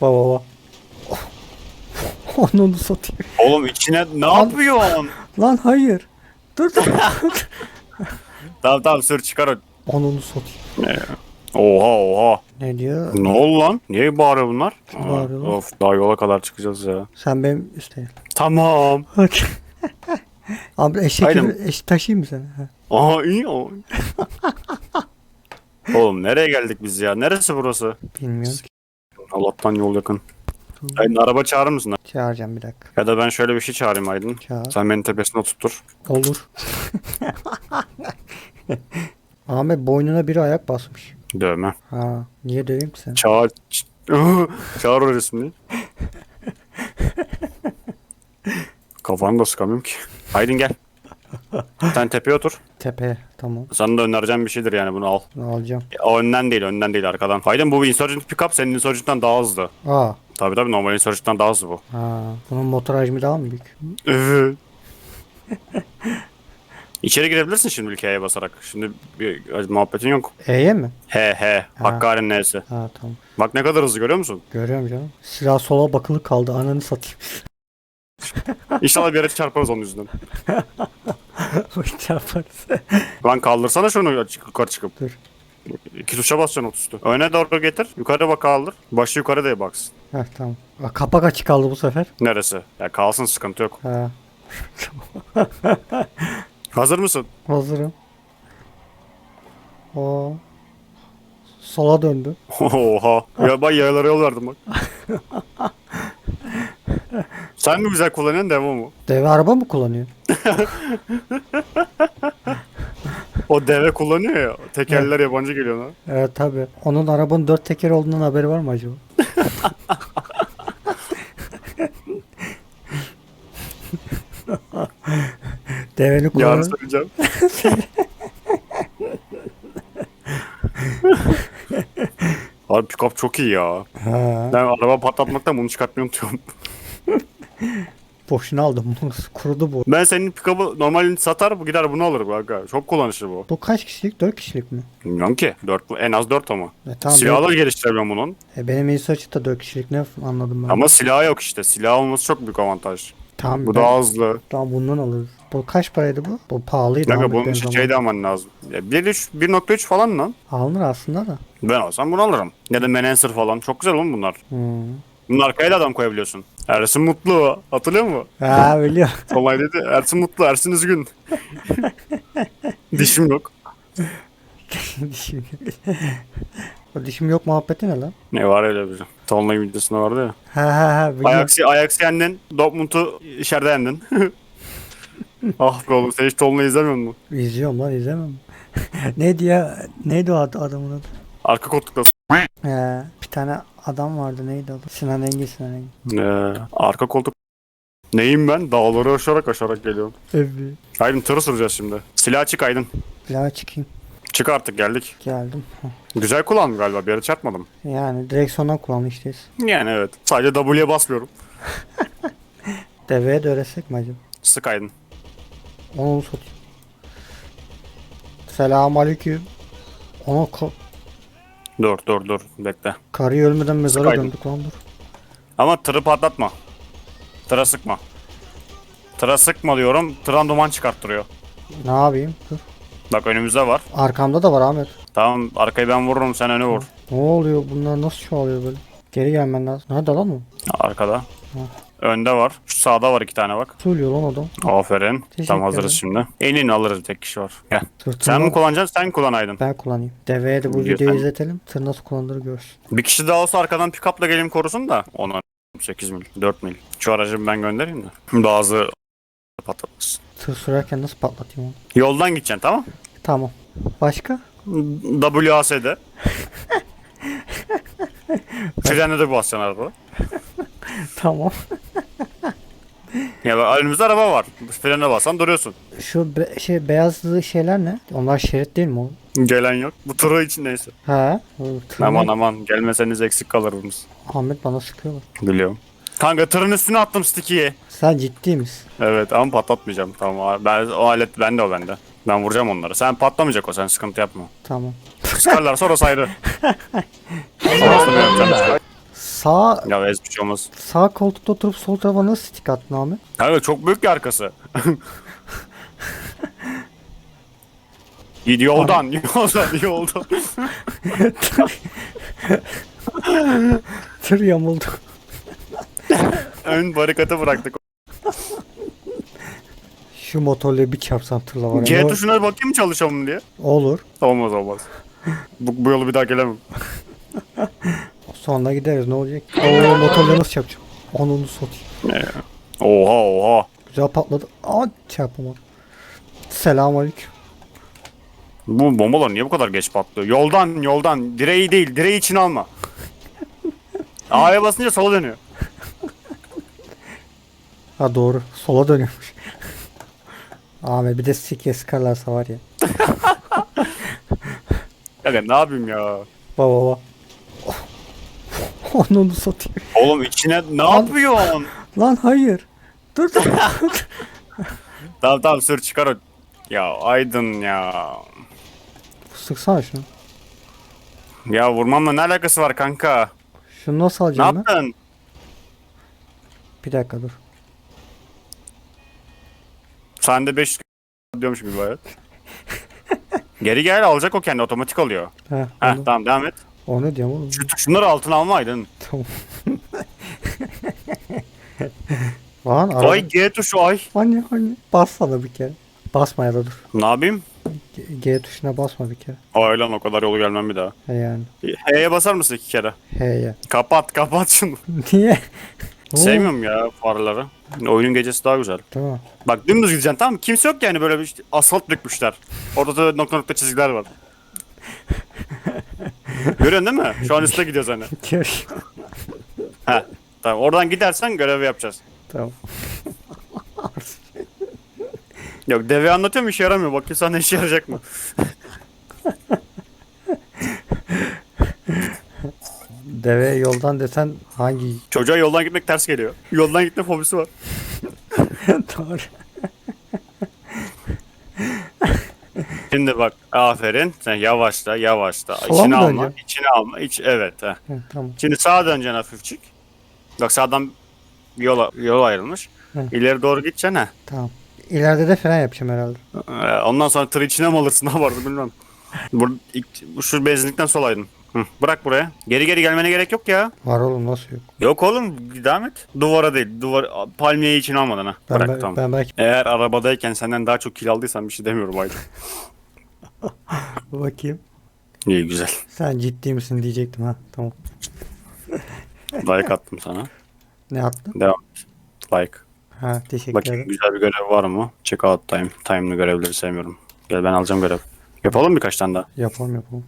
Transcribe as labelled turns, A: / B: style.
A: Baba baba. Onu satayım.
B: Oğlum içine ne yapıyorsun?
A: Lan hayır. Dur dur.
B: tamam tamam sür çıkar o.
A: Onu satayım.
B: Oha oha.
A: Ne diyor?
B: Ne oldu lan? Niye bağırıyor bunlar?
A: bağırıyor lan?
B: Of daha yola kadar çıkacağız ya.
A: Sen benim üstüne.
B: Tamam.
A: Abi eşek
B: Aynen.
A: gibi eşek taşıyayım mı seni? Ha.
B: Aha iyi o. Oğlum nereye geldik biz ya? Neresi burası?
A: Bilmiyorum.
B: Allah'tan yol yakın. Aydın araba çağırır mısın?
A: Çağıracağım bir dakika.
B: Ya da ben şöyle bir şey çağırayım Aydın.
A: Çağır.
B: Sen beni tepesine oturtur.
A: Olur. Ahmet boynuna biri ayak basmış.
B: Dövme.
A: Ha, niye döveyim ki seni?
B: Çağır. Çağır o resmini. Kafanı da sıkamıyorum ki. Aydın gel. Sen tepeye otur.
A: Tepe, tamam.
B: Sana da önereceğim bir şeydir yani bunu al.
A: Bunu alacağım.
B: O önden değil, önden değil arkadan. Aydın bu bir Insurgent pickup senin Insurgent'tan daha hızlı.
A: Aa,
B: Tabii tabii normal Insurgent'tan daha hızlı bu.
A: ha, bunun motor hacmi daha mı büyük?
B: Evet. İçeri girebilirsin şimdi hikayeye basarak. Şimdi bir muhabbetin yok.
A: E'ye mi?
B: He he. Hakkari'nin neyse.
A: Ha tamam.
B: Bak ne kadar hızlı görüyor musun?
A: Görüyorum canım. Silah sola bakılı kaldı. Ananı satayım.
B: İnşallah bir yere çarparız onun yüzünden.
A: Çarparız.
B: Lan kaldırsana şunu yukarı çıkıp.
A: Dur.
B: İki tuşa basacaksın o tuştu. Öne doğru getir. Yukarı bak kaldır. Başı yukarı diye baksın.
A: Heh tamam. Aa, kapak açık kaldı bu sefer.
B: Neresi? Ya kalsın sıkıntı yok.
A: Ha,
B: Hazır mısın?
A: hazırım. Oo. Sola döndü.
B: Oha. Ya ben yayalara yol verdim bak. Sen mi güzel kullanıyorsun devam mu?
A: Deve araba mı kullanıyor?
B: O deve kullanıyor ya. Tekerler yabancı geliyor lan.
A: Evet tabi. Onun arabanın dört teker olduğundan haberi var mı acaba? Deveni
B: Yarın
A: kullanıyor.
B: söyleyeceğim. Abi pick-up çok iyi ya.
A: Ha,
B: Ben araba patlatmaktan bunu çıkartmayı unutuyorum.
A: Boşuna aldım bunu. Kurudu bu.
B: Ben senin pick-up'ı normalini satar bu gider bunu alır bak. Çok kullanışlı bu.
A: Bu kaç kişilik? Dört kişilik mi?
B: Bilmiyorum ki. 4, en az 4 ama.
A: E, tamam.
B: Silahları geliştirebiliyorum bunun.
A: E, benim Insearch'ı da dört kişilik ne anladım ben.
B: Ama silah yok işte. Silah olması çok büyük avantaj.
A: tamam,
B: Bu
A: ben-
B: daha hızlı.
A: Tamam bundan alırız. Bu kaç paraydı bu? Bu pahalıydı.
B: Kanka bunun için şey de alman lazım. Ya 1.3 1.3 falan lan.
A: Alınır aslında da.
B: Ben olsam bunu alırım. Ya da Menenser falan. Çok güzel oğlum bunlar.
A: Hmm.
B: Bunun arkaya da adam koyabiliyorsun. Ersin Mutlu. Hatırlıyor musun?
A: Ha biliyor.
B: Olay dedi. Ersin Mutlu, Ersin Üzgün. Dişim yok.
A: dişim O dişim yok muhabbeti ne lan?
B: Ne var öyle bir. Tolunay videosunda vardı ya.
A: Ha ha ha biliyorum.
B: Ajax'ı Ajax yendin. Dortmund'u içeride yendin. ah be oğlum sen hiç Tolunay'ı izlemiyor musun?
A: İzliyorum lan izlemem. neydi ya? Neydi o ad- adamın adı?
B: Arka koltukta
A: He, bir tane adam vardı neydi adı? Sinan Engin Sinan Engin.
B: Ee, arka koltuk. Neyim ben? Dağları aşarak aşarak geliyorum.
A: Evet.
B: Aydın tırı süreceğiz şimdi. Silah çık Aydın.
A: Silahı çıkayım.
B: Çık artık geldik.
A: Geldim.
B: Güzel kullandım galiba bir yere çarpmadım.
A: Yani direksiyondan kullanmıştayız.
B: Yani evet. Sadece W'ye basmıyorum.
A: Deveye de öğretsek mi acaba?
B: Sık Aydın.
A: Onu satayım. Selamun aleyküm. Ona ka-
B: Dur dur dur bekle.
A: karıyı ölmeden mezara
B: Sıkaydın.
A: döndük lan dur.
B: Ama tırı patlatma. Tıra sıkma. Tıra sıkma diyorum. Tıran duman çıkarttırıyor.
A: Ne yapayım? Dur.
B: Bak önümüzde var.
A: Arkamda da var Ahmet.
B: Tamam arkayı ben vururum sen öne vur.
A: Ne oluyor bunlar nasıl çoğalıyor böyle? Geri gelmen lazım. Nerede lan o?
B: Arkada. Önde var. Şu sağda var iki tane bak.
A: Söylüyor lan adam.
B: Aferin.
A: Teşekkür
B: Tam hazırız şimdi. Elini alırız tek kişi var. Gel.
A: Sırtından
B: Sen mi kullanacaksın? Sen kullan Aydın.
A: Ben kullanayım. Deveye de bu
B: Diyor
A: videoyu izletelim. Tır nasıl kullanılır görsün.
B: Bir kişi daha olsa arkadan pick-up'la gelin korusun da. Ona 8 mil, 4 mil. Şu aracı ben göndereyim de. Bazı patlatmasın.
A: Tır sürerken nasıl patlatayım onu?
B: Yoldan gideceksin tamam?
A: Tamam. Başka?
B: WAS'de. Frene de basacaksın arada.
A: tamam.
B: Ya bak önümüzde araba var. Frene basan duruyorsun.
A: Şu be- şey beyazlı şeyler ne? Onlar şerit değil mi oğlum?
B: Gelen yok. Bu turu için neyse.
A: Ha? tır
B: Aman
A: ne?
B: aman gelmeseniz eksik kalırdınız.
A: Ahmet bana sıkıyorlar.
B: Biliyorum. Kanka tırın üstüne attım sticky'yi.
A: Sen ciddi misin?
B: Evet ama patlatmayacağım. Tamam ben, o alet bende o bende. Ben vuracağım onları. Sen patlamayacak o sen sıkıntı yapma.
A: Tamam.
B: Sıkarlarsa orası ayrı. Ben yapacağım.
A: Sağ
B: Ya ez bir şey olmaz.
A: sağ koltukta oturup sol tarafa nasıl stick attın abi?
B: Kanka çok büyük bir arkası. Git yoldan, yoldan, yoldan.
A: Tır yamuldu.
B: Ön barikatı bıraktık.
A: Şu motorla bir çarpsam tırla var. ya.
B: G
A: Ne-
B: tuşuna bakayım çalışıyor mu diye.
A: Olur.
B: Olmaz olmaz. Bu, bu yolu bir daha gelemem.
A: Sonra gideriz ne olacak? Oo motorla nasıl çarpacağım? Onu satayım.
B: Oha oha.
A: Güzel patladı. Aa çarpamadım. Selamünaleyküm.
B: Bu bombalar niye bu kadar geç patlıyor? Yoldan yoldan. Direği değil. Direği için alma. A'ya basınca sola dönüyor.
A: Ha doğru. Sola dönüyormuş. Ahmet bir de sike sıkarlarsa var ya.
B: Ya ne yapayım ya?
A: Baba baba. Onu satayım.
B: Oğlum içine ne
A: Al.
B: yapıyorsun?
A: Lan hayır. Dur dur.
B: tamam tamam sür çıkar o. Ya Aydın ya.
A: Sıksana şunu.
B: Ya vurmamla ne alakası var kanka?
A: Şunu nasıl
B: Ne
A: alacağım ben?
B: yaptın?
A: Bir dakika dur.
B: Sen de 500 diyormuş gibi bayat. Geri gel alacak o kendi otomatik oluyor.
A: Heh,
B: Heh tamam devam et.
A: Onu diyorum oğlum.
B: Şu, şunları altına alma Aydın.
A: Tamam. Lan.
B: Ay G tuşu ay.
A: Hani hani. Bassana bir kere. Basma ya da dur.
B: Ne yapayım?
A: G, G tuşuna basma bir kere.
B: Ay lan o kadar yolu gelmem bir daha.
A: He yani.
B: H'ye basar mısın iki kere?
A: He ya.
B: Kapat kapat şunu.
A: Niye?
B: Sevmiyorum ya farları. Oyunun gecesi daha güzel.
A: Tamam.
B: Bak dümdüz gideceksin tamam mı? Kimse yok yani böyle bir asfalt dökmüşler. Orada da nokta nokta çizgiler var. Görüyorsun değil mi? Şu an üstte gidiyoruz hani.
A: Gör.
B: Ha. Tamam oradan gidersen görevi yapacağız.
A: tamam.
B: Yok deve anlatıyorum işe yaramıyor. Bakayım sana işe yarayacak mı?
A: Deve yoldan desen hangi?
B: Çocuğa yoldan gitmek ters geliyor. Yoldan gitme fobisi var.
A: Doğru.
B: Şimdi bak aferin. Sen yavaşla yavaşla.
A: Sola
B: içine
A: mı
B: alma.
A: döneceğim?
B: içine alma. İç, evet. Heh.
A: He, tamam.
B: Şimdi sağa döneceksin hafifçik. Bak sağdan bir yol, yol ayrılmış.
A: Hı.
B: İleri doğru gideceksin ha.
A: Tamam. İleride de fren yapacağım herhalde.
B: Ee, Ondan sonra tır içine mi alırsın ne vardı bilmem. Bur ilk- şu benzinlikten solaydın. Hı, bırak buraya. Geri geri gelmene gerek yok ya.
A: Var oğlum nasıl yok?
B: Yok oğlum devam et. Duvara değil. Duvar palmiyeyi için almadan ha.
A: Ben,
B: Bırak
A: ben,
B: tamam.
A: ben belki
B: Eğer arabadayken senden daha çok kil aldıysan bir şey demiyorum Aydın.
A: bakayım.
B: İyi güzel.
A: Sen ciddi misin diyecektim ha. Tamam.
B: Like attım sana.
A: Ne attın?
B: Devam. Like.
A: Ha teşekkür
B: Bakayım
A: ederim.
B: güzel bir görev var mı? Check out time. Time'lı görevleri sevmiyorum. Gel ben alacağım görev. Yapalım birkaç tane daha.
A: Yapalım yapalım.